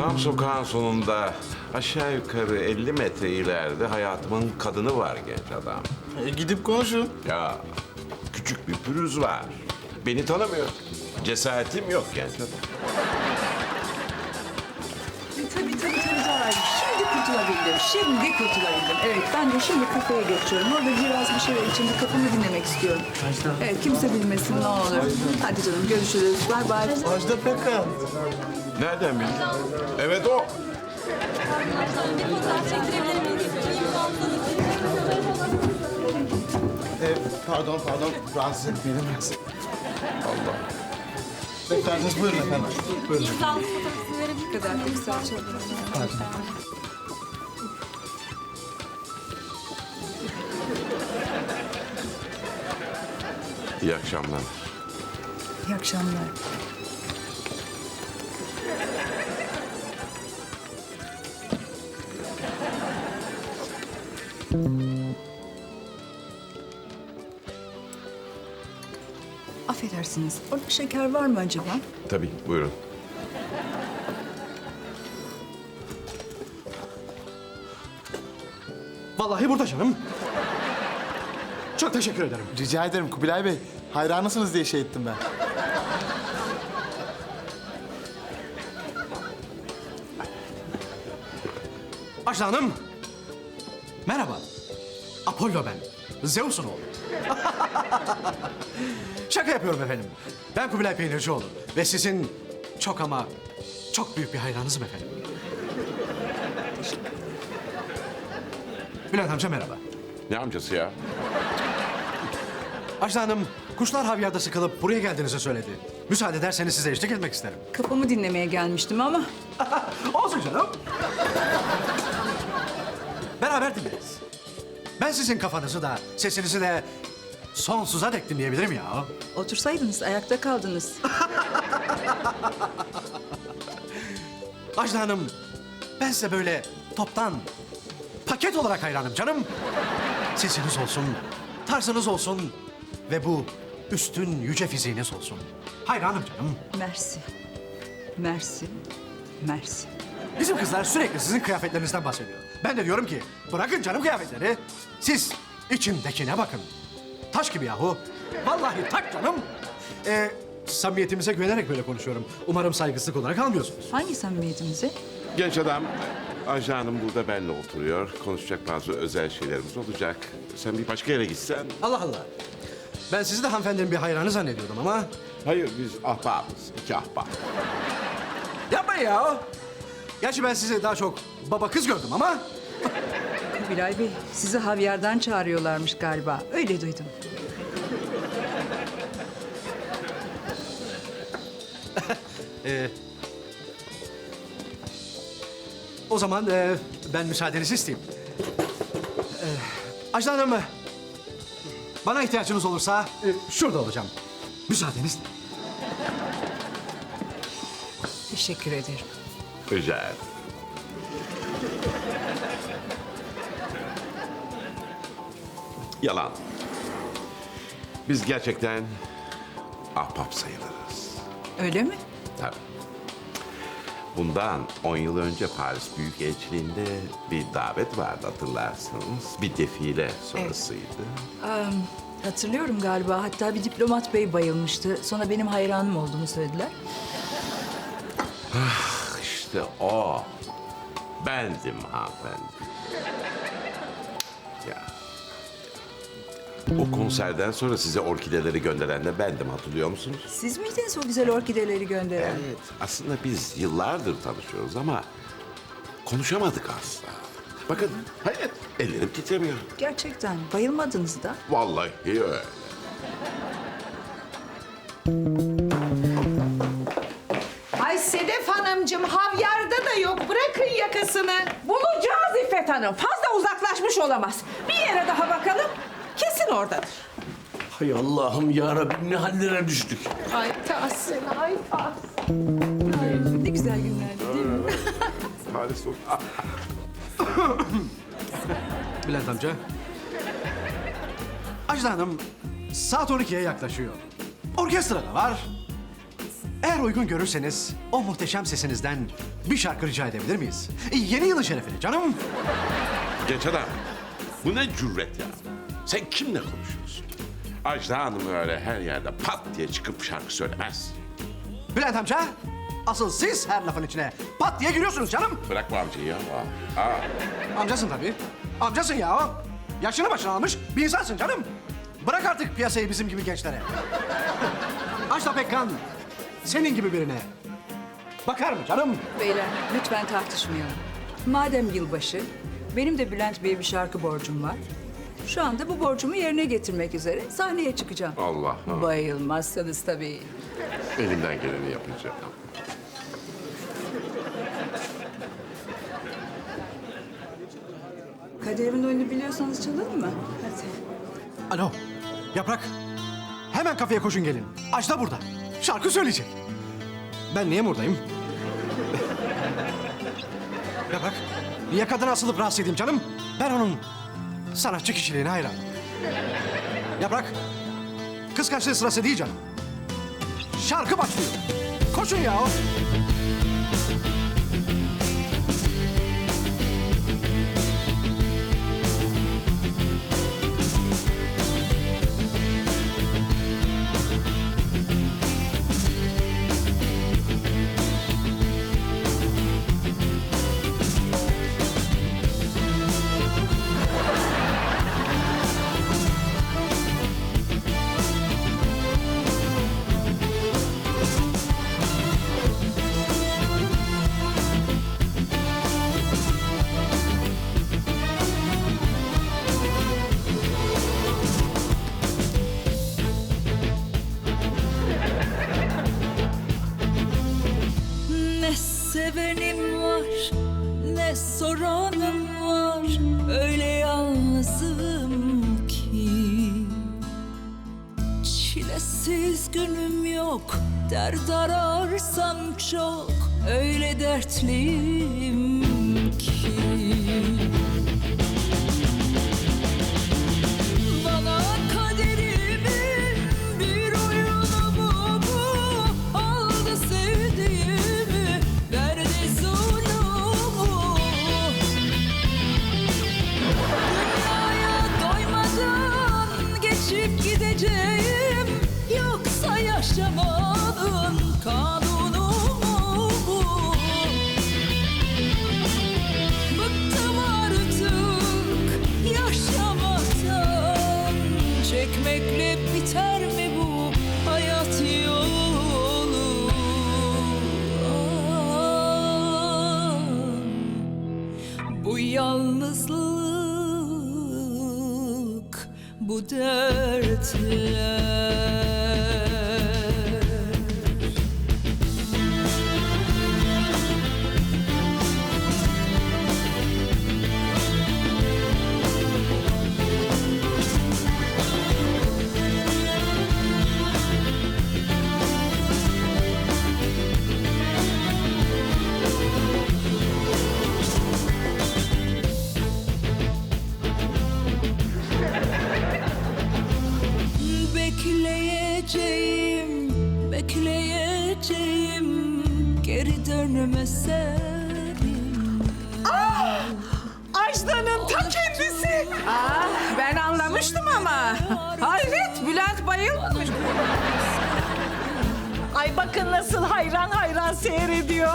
Tam sokağın sonunda aşağı yukarı 50 metre ileride hayatımın kadını var genç adam. E, gidip konuşun. Ya küçük bir pürüz var. Beni tanımıyor. Cesaretim yok genç adam. Tabii tabii tabii Cahil. Kurtulabildim. Şimdi kurtulabildim. Evet ben de şimdi kafeye geçiyorum. Orada biraz bir şeyler içinde kafamı dinlemek istiyorum. Evet kimse bilmesin ne olur. Hadi canım görüşürüz. Bay bay. Ajda Pekkan. Nereden bildin? Evet o. E, pardon pardon rahatsız etmeyelim. Allah. Beklersiniz buyurun efendim. Buyurun. Ne kadar tek salça olur. İyi akşamlar. İyi akşamlar. Affedersiniz. Orada şeker var mı acaba? Tabii buyurun. Vallahi burada canım. Çok teşekkür ederim. Rica ederim Kubilay Bey. Hayranısınız diye şey ettim ben. Ajda Hanım. Merhaba. Apollo ben. Zeus'un oğlu. Şaka yapıyorum efendim. Ben Kubilay Peynircioğlu. Ve sizin çok ama çok büyük bir hayranınızım efendim. Bülent amca merhaba. Ne amcası ya? Ajda Hanım, kuşlar havyarda sıkılıp buraya geldiğinizi söyledi. Müsaade ederseniz size eşlik etmek isterim. Kafamı dinlemeye gelmiştim ama Olsun canım. Beraber dinleriz. Ben sizin kafanızı da, sesinizi de sonsuza dek dinleyebilirim ya. otursaydınız ayakta kaldınız. Ajda Hanım, ben size böyle toptan, paket olarak hayranım canım. Sesiniz olsun, tarzınız olsun ve bu üstün yüce fiziğiniz olsun. Hayranım canım. Mersi. Mersi. Mersi. Bizim kızlar sürekli sizin kıyafetlerinizden bahsediyor. Ben de diyorum ki bırakın canım kıyafetleri. Siz içimdekine bakın. Taş gibi yahu. Vallahi tak canım. Ee, samimiyetimize güvenerek böyle konuşuyorum. Umarım saygısızlık olarak almıyorsunuz. Hangi samimiyetimizi? Genç adam Ajda Hanım burada benimle oturuyor. Konuşacak bazı özel şeylerimiz olacak. Sen bir başka yere gitsen. Allah Allah. Ben sizi de hanımefendinin bir hayranı zannediyordum ama... Hayır biz ahbabız. iki ahbap. Yapmayın ya. Gerçi ben sizi daha çok baba kız gördüm ama... Kubilay Bey, sizi Havyar'dan çağırıyorlarmış galiba. Öyle duydum. O zaman e, ben müsaadenizi isteyeyim. E, Ajda Hanım, bana ihtiyacınız olursa e, şurada olacağım. Müsaadenizle. Teşekkür ederim. Rica ederim. Yalan. Biz gerçekten ahbap sayılırız. Öyle mi? Tabii. Bundan 10 yıl önce Paris Büyükelçiliğinde bir davet vardı hatırlarsınız. Bir defile sonrasıydı. Hatırlıyorum galiba. Hatta bir diplomat bey bayılmıştı. Sonra benim hayranım olduğunu söylediler. İşte o. Bendim hanımefendi. O konserden sonra size orkideleri gönderen de bendim hatırlıyor musunuz? Siz miydiniz o güzel orkideleri gönderen? Evet. Aslında biz yıllardır tanışıyoruz ama konuşamadık asla. Bakın hayret ellerim titremiyor. Gerçekten bayılmadınız da. Vallahi öyle. Ay Sedef Hanımcığım havyarda da yok. Bırakın yakasını. Bulacağız İffet Hanım. Fazla uzaklaşmış olamaz. Bir yere daha bakalım. Kesin oradadır. Hay Allah'ım ya Rabbim ne hallere düştük. Ay Tahsin, ay Tahsin. Ne güzel günlerdi değil mi? Ah, Bülent amca. Ajda Hanım saat 12'ye yaklaşıyor. Orkestra da var. Eğer uygun görürseniz o muhteşem sesinizden bir şarkı rica edebilir miyiz? Yeni yılın şerefine canım. Genç adam. Bu ne cüret ya? Sen kimle konuşuyorsun? Ajda Hanım öyle her yerde pat diye çıkıp şarkı söylemez. Bülent amca, asıl siz her lafın içine pat diye giriyorsunuz canım. Bırak bu amcayı ya. Aa, aa. Amcasın tabii. Amcasın ya. Yaşını başına almış bir insansın canım. Bırak artık piyasayı bizim gibi gençlere. Ajda Pekkan, senin gibi birine. Bakar mı canım? Beyler lütfen tartışmayalım. Madem yılbaşı, benim de Bülent Bey'e bir şarkı borcum var. Şu anda bu borcumu yerine getirmek üzere sahneye çıkacağım. Allah Allah. Bayılmazsanız tabii. Elimden geleni yapacağım. Kaderimin oyunu biliyorsanız çalalım mı? Hadi. Alo, Yaprak. Hemen kafeye koşun gelin. Ajda burada. Şarkı söyleyecek. Ben niye buradayım? Yaprak, niye kadına asılıp rahatsız edeyim canım? Ben onun sanatçı kişiliğine hayranım. Yaprak, kıskançlığı sırası değil canım. Şarkı başlıyor. Koşun ya. Yok, dert ararsam çok Öyle dertliyim yaşamanın kanunu bu? Bıktım artık yaşamaktan. Çekmekle biter mi bu hayat yolu? Ah, Bu yalnızlık Bu dertler ben anlamıştım ama. Hayret, Bülent bayılmamış. Ay bakın nasıl hayran hayran seyrediyor.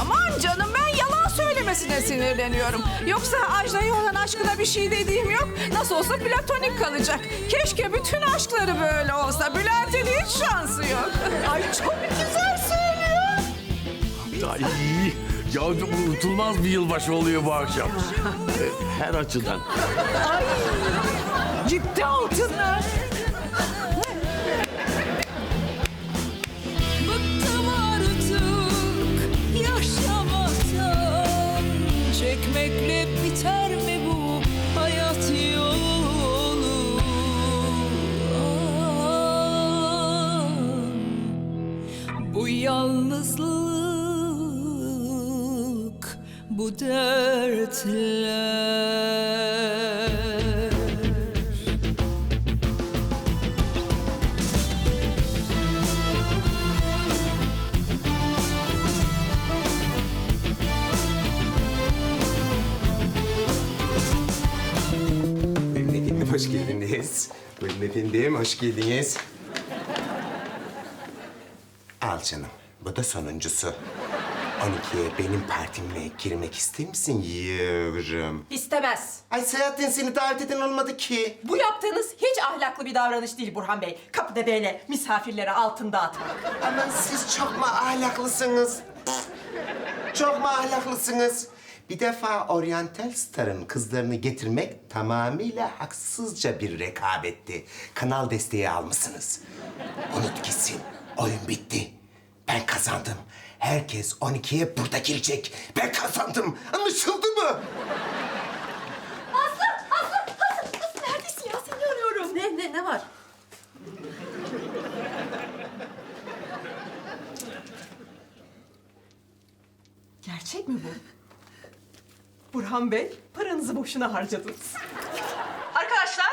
Aman canım ben yalan söylemesine sinirleniyorum. Yoksa Ajda'ya olan aşkına bir şey dediğim yok. Nasıl olsa platonik kalacak. Keşke bütün aşkları böyle olsa. Bülent'in hiç şansı yok. Ay çok güzel söylüyor. Ay, ya unutulmaz bir yılbaşı oluyor bu akşam. Her açıdan. Ay gitti altınlar. Bıktım artık yaşamaktan. Çekmekle biter mi bu hayat yolu? Bu yalnızlık Bu dertler hoş geldiniz. Buyurun efendim, hoş geldiniz. Al canım, bu da sonuncusu. 12'ye benim partime girmek ister misin yavrum? İstemez. Ay Selahattin seni davet eden olmadı ki. Bu yaptığınız hiç ahlaklı bir davranış değil Burhan Bey. Kapıda böyle misafirlere altın dağıtmak. Aman siz çok mu ahlaklısınız? Çok mu ahlaklısınız? Bir defa Oriental Star'ın kızlarını getirmek tamamıyla haksızca bir rekabetti. Kanal desteği almışsınız. Unut gitsin. Oyun bitti. Ben kazandım. Herkes 12'ye burada girecek. Ben kazandım. Anlaşıldı mı? Neredesin ya? Seni arıyorum. Ne, ne, ne var? Gerçek mi bu? Burhan Bey, paranızı boşuna harcadınız. Arkadaşlar,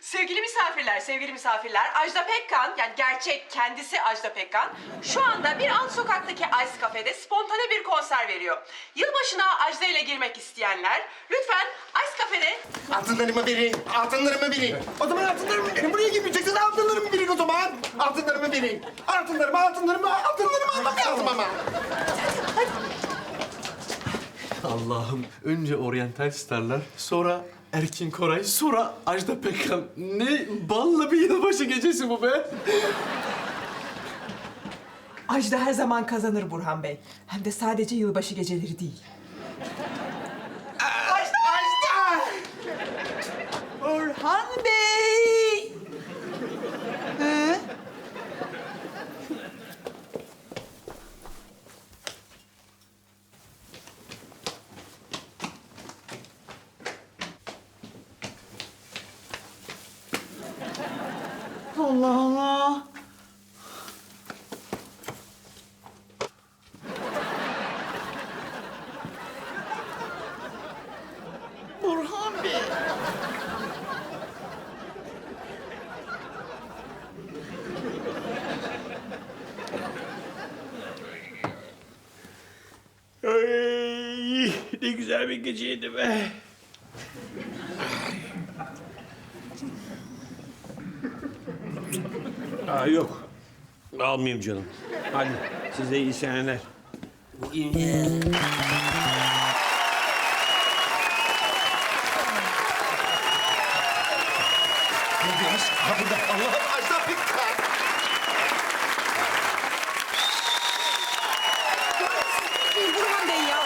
sevgili misafirler, sevgili misafirler, Ajda Pekkan, yani gerçek kendisi Ajda Pekkan, şu anda bir alt sokaktaki Ice Cafe'de spontane bir konser veriyor. Yılbaşına Ajda ile girmek isteyenler, lütfen Ice Cafe'de Altınlarımı verin, altınlarımı verin. O zaman altınlarımı verin. Buraya girmeyeceksiniz, altınlarımı verin o zaman. Altınlarımı verin. Altınlarımı, altınlarımı, altınlarımı almak lazım ama. Allah'ım önce oryantal starlar, sonra Erkin Koray, sonra Ajda Pekkan. Ne ballı bir yılbaşı gecesi bu be. Ajda her zaman kazanır Burhan Bey. Hem de sadece yılbaşı geceleri değil. Ajda, Ajda! Orhan Bey! Ee? Allah Allah. Burhan Bey. Ay, ne güzel bir geceydi be. Aa, yok. Almayayım canım. Hadi size iyi seneler. Allah'ım Ajda Pekkan. Burhan Bey ya.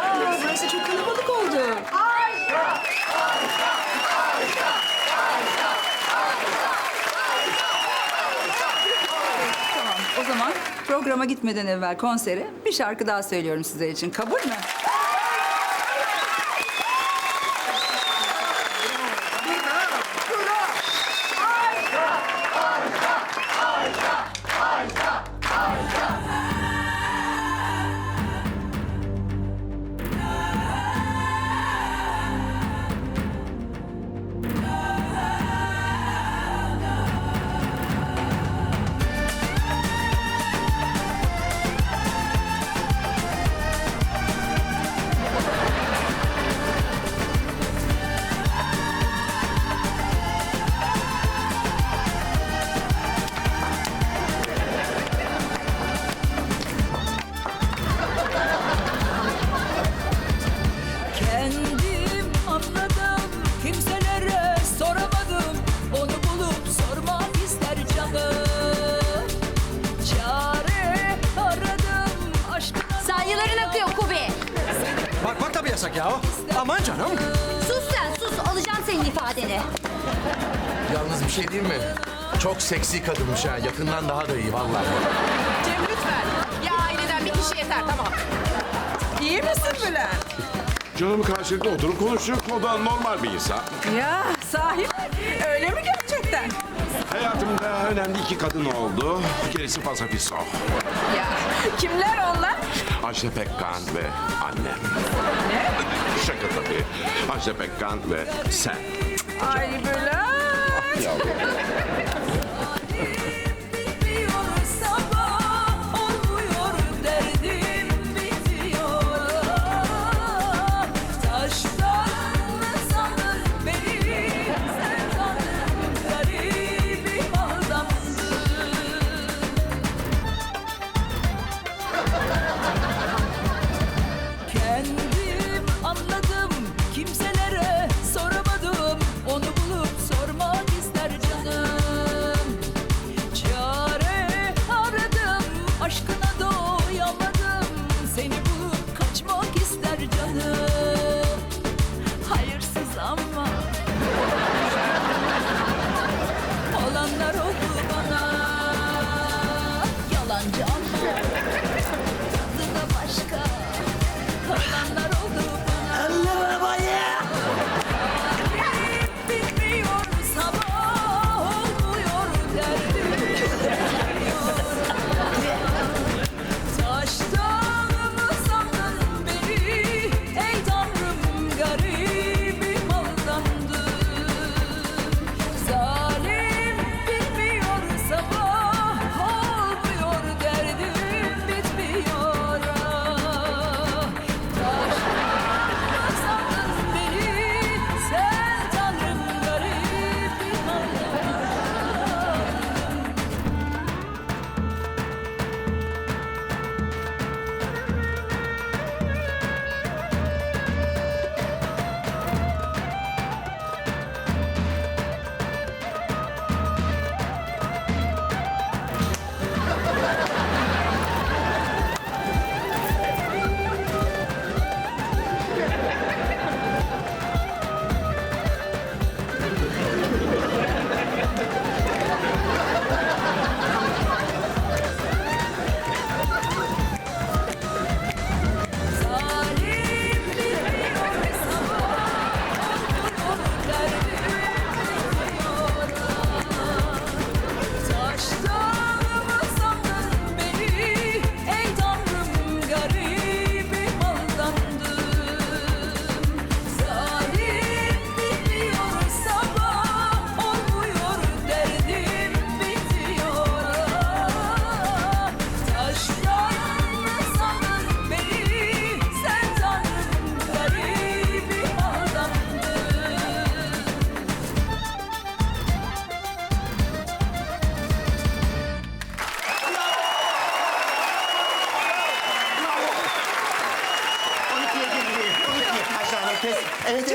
Aa, burası çok kalabalık oldu. Tamam, o zaman programa gitmeden evvel konsere bir şarkı daha söylüyorum sizler için. Kabul mü? Ya. Aman canım. Sus sen sus. Alacağım senin ifadeni. Yalnız bir şey diyeyim mi? Çok seksi kadınmış ha. Yakından daha da iyi vallahi. Cem lütfen. Ya aileden bir kişi yeter tamam. İyi misin Bülent? Canım karşılıklı oturup konuşuyor. O da normal bir insan. Ya sahi öyle mi gerçekten? Hayatımda önemli iki kadın oldu. Gerisi fasafiso. Ajda Pekkan ve annem. Ne? Şaka tabii. Ajda Pekkan ve sen. Ay Bülent. Yavrum.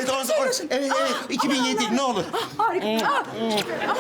Evet, on, on, evet, evet. 2007 ne olur. Harika. Ah, ah.